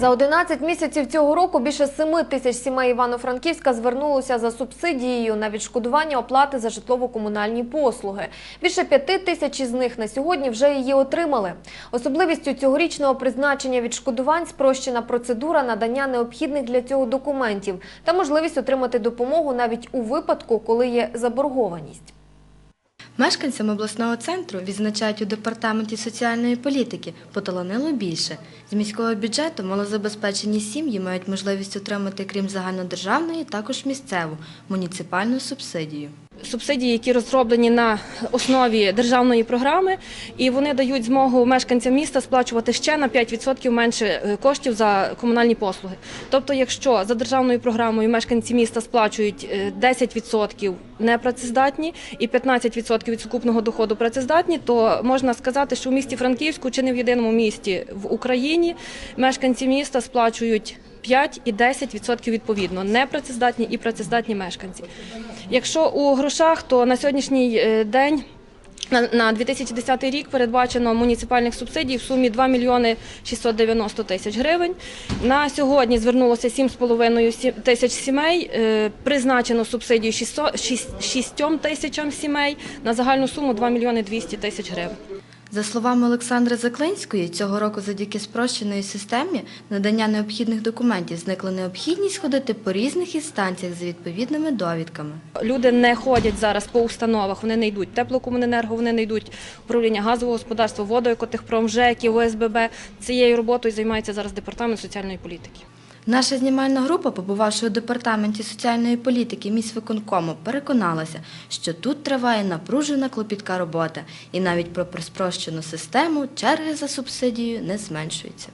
За 11 місяців цього року більше 7 тисяч сімей Івано-Франківська звернулося за субсидією на відшкодування оплати за житлово-комунальні послуги. Більше 5 тисяч із них на сьогодні вже її отримали. Особливістю цьогорічного призначення відшкодувань спрощена процедура надання необхідних для цього документів та можливість отримати допомогу навіть у випадку, коли є заборгованість. Мешканцям обласного центру відзначають у департаменті соціальної політики поталанило більше. З міського бюджету малозабезпечені сім'ї мають можливість отримати, крім загальнодержавної, також місцеву муніципальну субсидію. Субсидії, які розроблені на основі державної програми, і вони дають змогу мешканцям міста сплачувати ще на 5% менше е, коштів за комунальні послуги. Тобто, якщо за державною програмою мешканці міста сплачують е, 10% непрацездатні і 15% від сукупного доходу працездатні, то можна сказати, що в місті Франківську чи не в єдиному місті в Україні мешканці міста сплачують 5 і 10% відповідно, непрацездатні і працездатні мешканці. Якщо у грошах, то на сьогоднішній е, день на- на 2010 рік передбачено муніципальних субсидій в сумі 2 мільйони 690 тисяч гривень. На сьогодні звернулося 7,5 сі- тисяч сімей. е, Призначено субсидію 6 тисячам сімей на загальну суму 2 мільйони 200 тисяч гривень. За словами Олександри Заклинської, цього року завдяки спрощеної системі надання необхідних документів зникла необхідність ходити по різних інстанціях за відповідними довідками. Люди не ходять зараз по установах, вони не йдуть теплокомуненерго, вони не йдуть управління газового господарства, водоекотехпром, ЖЕКів, ОСББ. Цією роботою займається зараз департамент соціальної політики. Наша знімальна група, побувавши у департаменті соціальної політики міськвиконкому, переконалася, що тут триває напружена клопітка робота, і навіть про спрощену систему черги за субсидією не зменшуються.